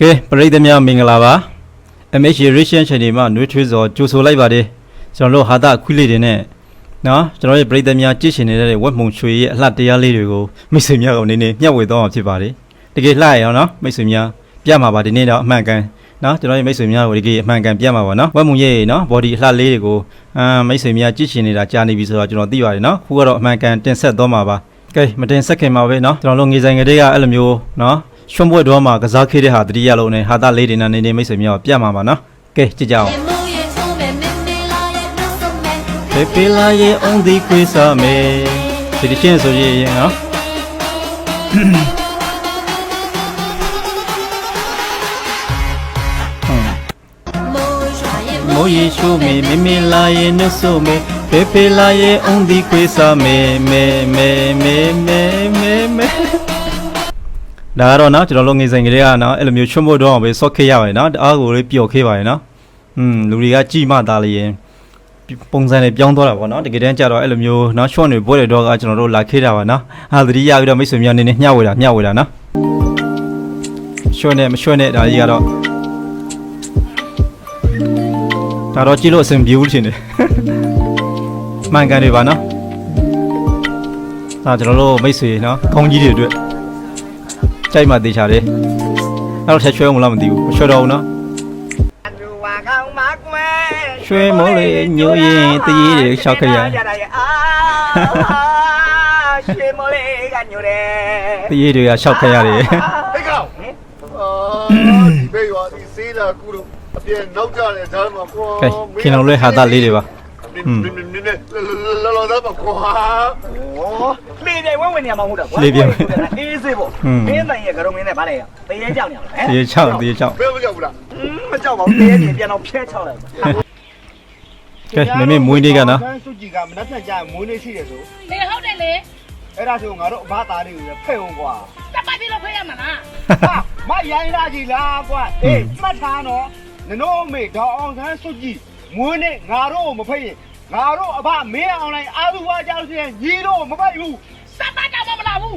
ကဲပရိသတ်များမင်္ဂလာပါ MH Ration Channel မှာနှွေးထွေးစွာကြိုဆိုလိုက်ပါတယ်ကျွန်တော်တို့ဟာတာခွိလေးတွေနဲ့နော်ကျွန်တော်ရဲ့ပရိသတ်များကြည့်ရှင်နေတဲ့ဝက်မုံချွေရဲ့အလှတရားလေးတွေကိုမိတ်ဆွေများကနေနေမျှဝေသွားမှာဖြစ်ပါတယ်တကယ်လှရအောင်နော်မိတ်ဆွေများပြမှာပါဒီနေ့တော့အမှန်ကန်နော်ကျွန်တော်ရဲ့မိတ်ဆွေများကိုဒီကေအမှန်ကန်ပြမှာပါနော်ဝက်မုံရဲ့နော် body အလှလေးတွေကိုအမ်မိတ်ဆွေများကြည့်ရှင်နေတာကြာနေပြီဆိုတော့ကျွန်တော်သိပါတယ်နော်ခုကတော့အမှန်ကန်တင်ဆက်သွားမှာပါကဲမတင်ဆက်ခင်ပါပဲနော်ကျွန်တော်တို့ငေဆိုင်ကလေးကအဲ့လိုမျိုးနော် ရွှွန်ပွဲတော်မှာကစားခဲ့တဲ့ဟာတတိယလုံးနဲ့ဟာတာလေးတွေနဲ့နေနေမိတ်ဆွေများပြမှာပါနော်ကဲကြည့်ကြအောင် Pepe la ye on di kwesa me ဒီတစ်ချင်းဆိုရရင်နော်မိုးရေရှိုးမေမေမေလာရေနှုတ်ဆိုမေပေပေလာရေအုံးဒီခွေးစားမေမေမေမေမေမေ ဒါကတော့နော်ကျွန်တော်တို့ငွေဆိုင်ကလေးကနော်အဲ့လိုမျိုးချွတ်မို့တော့အောင်ပဲဆော့ခေးရပါတယ်နော်တအားကိုလေးပျော်ခေးပါတယ်နော်อืมလူတွေကကြိမှသားလျင်ပုံစံနဲ့ပြောင်းသွားတာပေါ့နော်တကယ်တမ်းကျတော့အဲ့လိုမျိုးနော်ရှော့နေပွဲတွေတော့ကကျွန်တော်တို့လာခေးတာပါနော်ဟာသတိရပြီးတော့မိတ်ဆွေများနေနေမျှဝေတာမျှဝေတာနော်ရှော့နေမရှော့နေဒါကြီးကတော့ဒါတော့ကြည့်လို့အဆင်ပြေဘူးထင်တယ်မှန်ကန်တွေပါနော်ဒါကျွန်တော်တို့မိတ်ဆွေနော်ခေါင်းကြီးတွေအတွက် ကြိုက်မှတေချာတယ်အဲ့တော့ထက်ချွဲအောင်မလားမသိဘူးမချွဲတော့ဘူးနော်လူဝါကောင်းမကွယ်ရွှေမိုးလေးညိုရင်တရေတွေရှောက်ခရရတာရအာရွှေမိုးလေးကညိုတယ်တရေတွေကရှောက်ခရတယ်ဟဲ့ကောင်အာဒီဘေးရွာဒီစေးလာကူလို့အပြင်နောက်ကြတယ်ဒါမှကွာကဲခင်တော်လေးဟာသားလေးတွေပါ နင်းနင်းနင်းလောလောသားပါကွာဟောလေပြိုင်ဝဲဝင်နေရမှာမဟုတ်တာကွာအေးစေးပေါ့အင်းတိုင်ရဲ့ကရုံငင်းနဲ့ဗားလိုက်ရတရေကြောက်နေရမလားရေချောက်ရေချောက်ဘယ်မကြောက်ဘူးလားမကြောက်ပါဘူးတရေကြီးပြန်တော့ဖျက်ချောက်လိုက်ကဲမမေမွေးလေးကနော်သူကြီးကမနှက်ဖြန်ကြမွေးလေးရှိတယ်ဆိုလေဟုတ်တယ်လေအဲ့ဒါဆိုငါတို့အဘသားလေးကိုဖဲ့အောင်ကွာတပတ်ပြီးတော့ဖဲ့ရမှာလားမရိုင်းလာကြည်လားကွာအေးမှတ်ထားနော်နနို့အမေဒေါအောင်ဆန်းစုကြည်မွေးနဲ့ငါတို့ကိုမဖဲ့ရင် ငါတို့အဘမင်းအောင်လိုက်အာသူဝါကြောက်စရင်ညီတို့မပိုက်ဘူးစက်ပတ်တော့မလာဘူး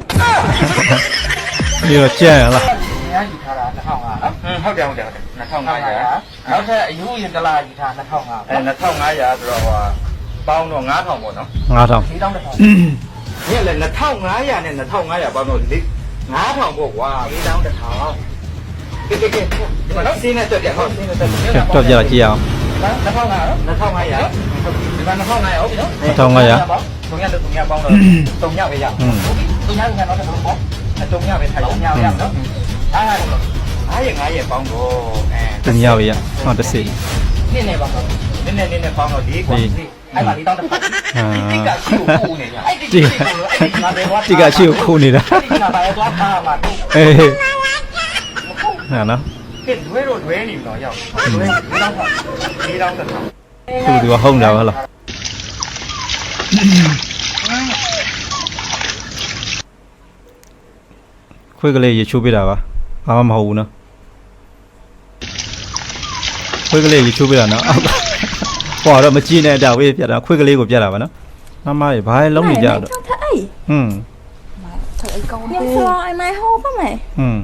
ဒီတော့ကြံ့ရလား။ညာယူထားတာ2500နော်။ဟုတ်တယ်ဟုတ်တယ်ဟုတ်တယ်2500။နောက်ထပ်အယူရင်တစ်လားယူထား2500။အဲ2500ဆိုတော့ဟိုပေါင်းတော့9000ပေါ့နော်9000။4000တစ်ထောင်။ဒီကလည်း2500နဲ့2500ပေါင်းတော့လေ9000ပေါ့ကွာ4000တစ်ထောင်။ကဲကဲကဲဒီမှာနော်စင်းနဲ့တက်ပြဟုတ်စင်းနဲ့တက်ပြကဲတော့ပြတော့ကြည့်အောင်2500နော်2500 ဒီမှာ2500ဟုတ်ပြီနော်2500တုံရလို့တုံရပေါင်းတော့တုံရပဲရဟုတ်ပြီတုံရကတော့တော့ပေါ့အတုံရပဲထိုင်တုံရရနော်အားရတော့အားရ9ရက်ပေါင်းတော့အဲတင်ရပါရဟောတစ်စီနင်းနေပါတော့နင်းနေနင်းနေပေါင်းတော့ဒီကွာအဲ့ပါဒီတောင်းတစ်ဖက်တိကရှိကိုပူနေညာအဲ့ဒီအဲ့ဒီငါပဲကွာတိကရှိကိုခိုးနေတာအဲ့ဒီငါပဲသွားထားမှာတော့အေးဟာနော်ကဲဒွဲတော့ဒွဲနေပြီတော့ရောက်ဒွဲဒီတောင်းပါဒီတော င်းတစ်ခါသူကဟုတ်တာဟုတ်လားခွေးကလေးရေချိုးပေးတာပါဘာမှမဟုတ်ဘူးနော်ခွေးကလေးရေချိုးပေးတာနော်အောက်ဟောတော့မကြည့်နဲ့တာဝေးပြတာခွေးကလေးကိုပြတာပါနော်မမရေဘာလဲလုံးနေကြတော့ Cho thấy ဟွန်း Nhưng sao ai mai hô á mày ဟွန်း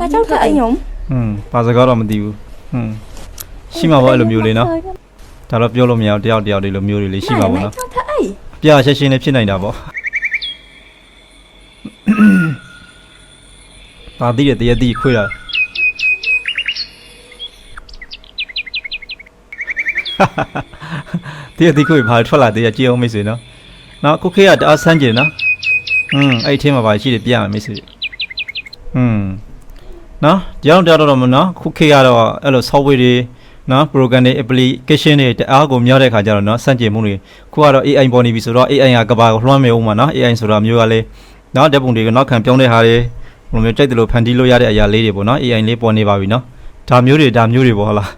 Mà cháu thấy nhúng ဟွန်းဘာစကားတော့မသိဘူးဟွန်းရှိမှာပေါ့အဲ့လိုမျိုးလေးနော် ဒါတော့ပြောလို့မရအောင်တယောက်တယောက်လေးလိုမျိုးတွေလေးရှိမှာပေါ့နော် Cho thấy ပြရှင်းရှင်းလေးဖြစ်နိုင်တာပေါ့ဒါသိတယ်တရက်သိခွေးတာတရက်သိခွေးဘာထွက်လာတရက်ကြည့်အောင်မိတ်ဆွေနော်နော်ခုခေတ်ကတအားဆန်းကျင်နော်อืมအဲ့ဒီထဲမှာပါရှိတယ်ပြရမယ်မိတ်ဆွေอืมနော်ကြောင်တောက်တော့မနော်ခုခေတ်ကတော့အဲ့လို software တွေ နော် program တွေ application တွေတအားကိုများတဲ့ခါကျတော့နော်စန့်ကျင်မှုတွေခုကတော့ AI ပေါ်နေပြီဆိုတော့ AI ကကဘာကိုလွှမ်းမြေအောင်မှာနော် AI ဆိုတာမျိုးကလေးနော်ဓာတ်ပုံတွေကိုနောက်ခံပြောင်းတဲ့ဟာတွေဘယ်လိုမျိုးကြိုက်တယ်လို့ဖန်တီးလို့ရတဲ့အရာလေးတွေပေါ့နော် AI လေးပေါ်နေပါပြီနော်ဒါမျိုးတွေဒါမျိုးတွေပေါ့ဟုတ်လား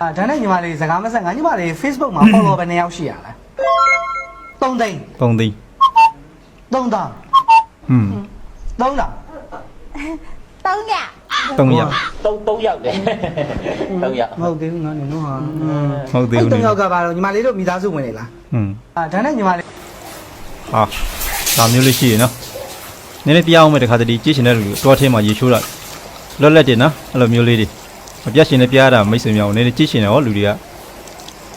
အာဒါနဲ့ညီမလေးစကားမဆက်ငါညီမလေး Facebook မှာ follow ပဲနှစ်ယောက်ရှိရလား3သိန်းသုံးသိန်း3တောင်းဟွန်း3တောင်း Tao nhạc 3ရက်တုံးတုံးရောက်တယ်တုံးရောက်မဟုတ်သေးဘူးငါနေတော့ဟာဟုတ်သေးအဲ့ဘူး3နေယောက်ကပါတော့ညီမလေးတို့မိသားစုဝင်နေလားဟွန်းအာဒါနဲ့ညီမလေးဟာဒါမျိုးလေးရှိရနော်နည်းနည်းပြအောင်မယ်တခါတည်းကြည့်ရှင်တဲ့လူတွေတွားထဲမှာရေချိုးတာလွတ်လပ်တယ်နော်အဲ့လိုမျိုးလေးတွေမပြတ်ရှင်နဲ့ပြရတာမိတ်ဆွေများကိုနည်းနည်းကြည့်ရှင်တယ်ဟောလူတွေက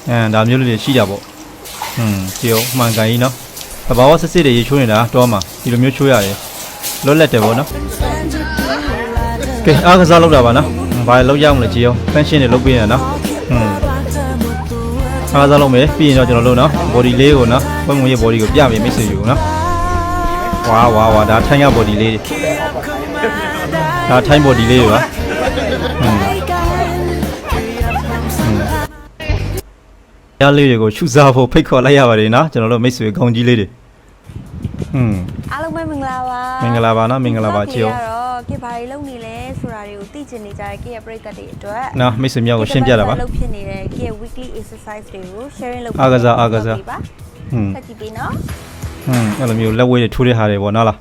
အဲဒါမျိုးလေးတွေရှိကြပေါ့ဟွန်းကြည့်အောင်မှန်ကန်ကြီးနော်တဘာဝစစ်စစ်တွေရေချိုးနေတာတော့မှဒီလိုမျိုးချိုးရတယ်လွတ်လပ်တယ်ပေါ့နော် ကဲအားကစားလုပ်တာပါနော်ဘာလောက်ရအောင်လဲကြည့်အောင်ဖန်ရှင်းတွေလုပ်ပေးရနော်ဟွန်းအားကစားလုပ်မယ်ပြီးရင်တော့ကျွန်တော်တို့နော် body လေးကိုနော်ဘယ်မွေးရဲ့ body ကိုပြပေးမိတ်ဆွေယူနော်ဝါဝါဝါဒါထိုင်းရ body လေးတွေဒါထိုင်း body လေးတွေပါဟွန်းရလေးတွေကိုရှုစားဖို့ဖိတ်ခေါ်လိုက်ရပါတယ်နော်ကျွန်တော်တို့မိတ်ဆွေကောင်းကြီးလေးတွေဟွန်းအားလုံးပဲမင်္ဂလာပါမင်္ဂလာပါနော်မင်္ဂလာပါချီယောတော့ကေဘာတွေလုပ်နေလဲ ဆိုတာတွေကိုသိချင်နေကြတဲ့ကေရဲ့ပရိသတ်တွေအတွက်နော်မိတ်ဆွေများကိုရှင်းပြတာပါလုပ်ဖြစ်နေတဲ့ကေရဲ့ weekly exercise တွေကို sharing လုပ်အားကစားအားကစားပါဟွန်းဆက်ကြည့်ပေးနော်ဟွန်းအဲ့လိုမျိုးလက်ဝဲတွေထိုးတဲ့ဟာတွေပေါ့နော်လား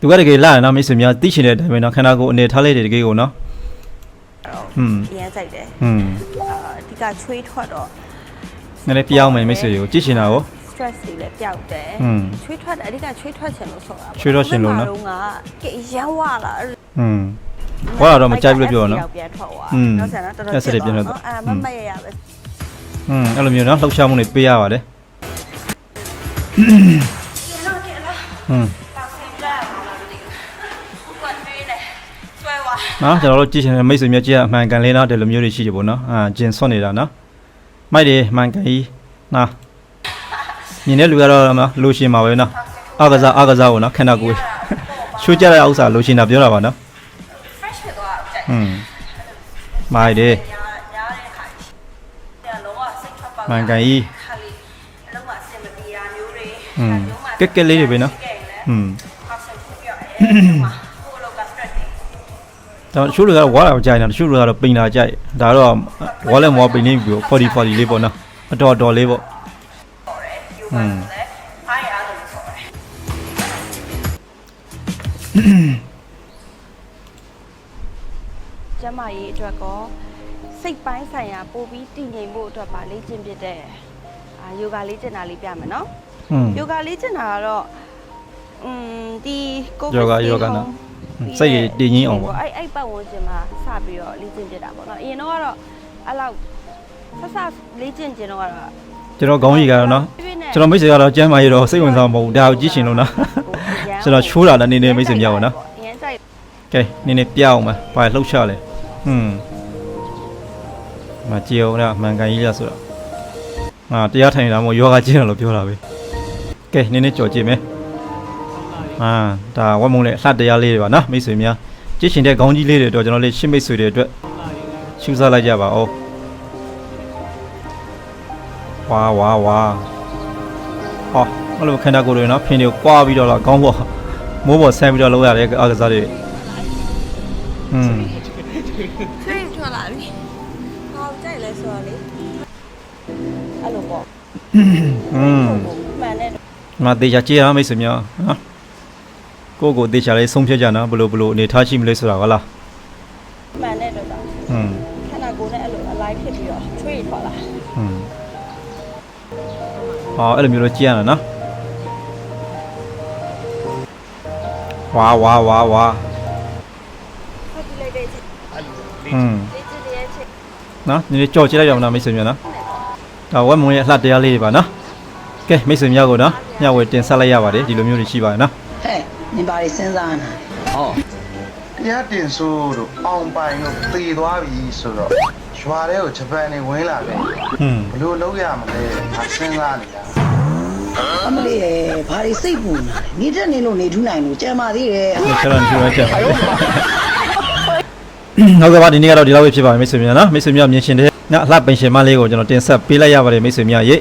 သူကတကယ်လာရနော်မိတ်ဆွေများသိချင်တဲ့အတိုင်းပဲနော်ခန္ဓာကိုယ်အနေထားလေးတွေတကယ်ကိုနော်ဟွန်းအရင်စိုက်တယ်ဟွန်းအာအဓိကချွေးထွက်တော့နည်းနည်းပြောင်းမယ်မိတ်ဆွေတွေကိုကြည့်ချင်တာကို stress တွေလည်းပျောက်တယ်ဟွန်းချွေးထွက်တယ်အဓိကချွေးထွက်ချင်လို့ဆိုတာပေါ့ချွေးထွက်ချင်လို့နော်ဘယ်မှာကကေရမ်းဝလာ ဟွန်းဟောတာတော့မကြိုက်ဘူးလို့ပြောနော်ပြန်ထွက်သွားอืมနောက်ဆက်တော့တော်တော်အဲ့ဆက်တွေပြန်ထွက်သွားအဲ့မမတ်ရရပဲဟွန်းအဲ့လိုမျိုးနော်လှုပ်ရှားမှုတွေပေးရပါတယ်ဟွန်းနော်ကျွန်တော်တို့ကြည့်ချင်တဲ့မိတ်ဆွေများကြည့်ရအမှန်ကန်လေးနော်ဒီလိုမျိုးတွေရှိတယ်ပေါ့နော်အာဂျင်ဆွတ်နေတာနော်မိုက်တယ်မှန်ကန်ကြီးနော်မြင်တဲ့လူကတော့နော်လိုရှင်ပါပဲနော်အကစားအကစားပေါ့နော်ခန္ဓာကိုယ် ချိုးကြတဲ့ဥစ္စာလိုရှင်တာပြောတာပါနော် fresh ဖြစ်သွားတာကြိုက်ဟွန်းမိုက်တယ်ညာညာတဲ့ခါကြီးလုံးဝစိတ်ထွက်ပါမှန်ကန်ကြီးခါလေးအလုံးဝအဆင်မပြေတာမျိုးတွေဟွန်းကက်ကက်လေးတွေပဲနော်ဟွန်းဟောက်ဆက်ဖြစ်ပြရဲဟိုလောက stress တွေတော့တချို့လူကတော့ဝါတာမကြိုက်ဘူးတချို့လူကတော့ပိန်တာကြိုက်ဒါတော့ဝါလည်းမောပိန်နေပြီ40 40လေးပေါ့နော်အတော်တော်လေးပေါ့ဟွန်းအား ကျမကြီးအတွက်ကောစိတ်ပိုင်းဆိုင်ရာပို့ပြီးတည်ငြိမ်ဖို့အတွက်ပါလေ့ကျင့်ဖြစ်တဲ့အာယောဂလေ့ကျင့်တာလေးပြမယ်နော်ဟွန်းယောဂလေ့ကျင့်တာကတော့อืมဒီကိုယောဂယောဂနော်စိတ်ရည်တည်ငြိမ်အောင်ပေါ့အဲ့အဲ့ပတ်ဝန်းကျင်မှာစပြီးတော့လေ့ကျင့်ဖြစ်တာပေါ့နော်အရင်တော့ကတော့အဲ့လောက်ဆက်ဆက်လေ့ကျင့်ကျင်တော့ကတော့ကျွန်တော်ခေါင်းကြီးကတော့နော်ကျွန်တော်မိတ်ဆွေကတော့ကျမ်းမာရတော့စိတ်ဝင်စားမဟုတ်ဘူးဒါကိုကြည့်ရှင်လို့နော် ကျွန်တော်ချိုးတာလည်းနေနေမိတ်ဆွေများပါနော်အရင်စိုက်ကဲနည်းနည်းပြအောင်ပါဘာလှုပ်ရှားလဲဟွန်းမကြည့်အောင်လားမှန်ကန်ကြီးလားဆိုတော့ငါတရားထိုင်တာမို့ယောဂကျင့်တယ်လို့ပြောတာပဲကဲနည်းနည်းကြော်ကြည့်မယ်အာဒါဝတ်မုံနဲ့အလှတရားလေးတွေပါနော်မိတ်ဆွေများကြည့်ရှင်တဲ့ခေါင်းကြီးလေးတွေတော့ကျွန်တော်လေးရှင်းမိတ်ဆွေတွေအတွက်ရှုစားလိုက်ကြပါဦးဝါဝါဝါဟော အဲ့လိုခန္ဓာကိုယ်တွေနော်ဖင်တွေကိုကွာပြီးတော့လာခေါင်းပေါ်မိုးပေါ်ဆန်းပြီးတော့လောက်ရတဲ့အားကစားတွေอืม ဆွေးထွက်လာပြီဟောကြိုက်လဲဆိုတော့လေအဲ့လိုပေါ့ อืม မှန်တယ် မသေးချာကြည့်ရအောင်မိတ်ဆွေများနော်ကိုယ့်ကိုယ်သေးချာလေးဆုံးဖြတ်ကြနော်ဘလို့ဘလို့အနေထားရှိမလဲဆိုတာဟုတ်လား မှန်တဲ့တော့တော့ อืม ခန္ဓာကိုယ်နဲ့အဲ့လိုအလိုက်ဖြစ်ပြီးတော့ချွေးထွက်လာ อืมဟောအဲ့လိုမျိုးလို့ကြည့်ရတာနော် ဝါဝါဝါဝါဖတ်ကြည့်လိုက်တဲ့ချိန်อืมလေ့ကျင့်တဲ့ချိန်နော်နည်းနည်းကြော်ကြည့်လိုက်ကြအောင်နော်မိတ်ဆွေများနော်ဒါဝက်မုံရဲ့အလှတရားလေးတွေပါနော်ကဲမိတ်ဆွေများကိုနော်ညဝေတင်ဆက်လိုက်ရပါတယ်ဒီလိုမျိုးတွေရှိပါတယ်နော်ဟဲ့နင်ပါရီစဉ်းစားနေတရားတင်ဆိုးတို့အောင်ပိုင်တို့တည်သွားပြီဆိုတော့ရွာထဲကိုဂျပန်နေဝင်လာတယ်ဟွန်းဘလို့လုပ်ရမလဲငါစဉ်းစားနေတာ အမလေးရဲ့ဘာရီစိတ်ပူနေလဲနေတက်နေလို့နေထူးနိုင်လို့ကြံပါသေးတယ်ဒီချက်တော့ဒီလိုချက်ပါဟုတ်ကဲ့ပါဒီနေ့ကတော့ဒီလောက်ပဲဖြစ်ပါမယ်မိတ်ဆွေများနော်မိတ်ဆွေများမြင်ရှင်တဲ့ညအလှပင်ရှင်မလေးကိုကျွန်တော်တင်ဆက်ပေးလိုက်ရပါတယ်မိတ်ဆွေများရေ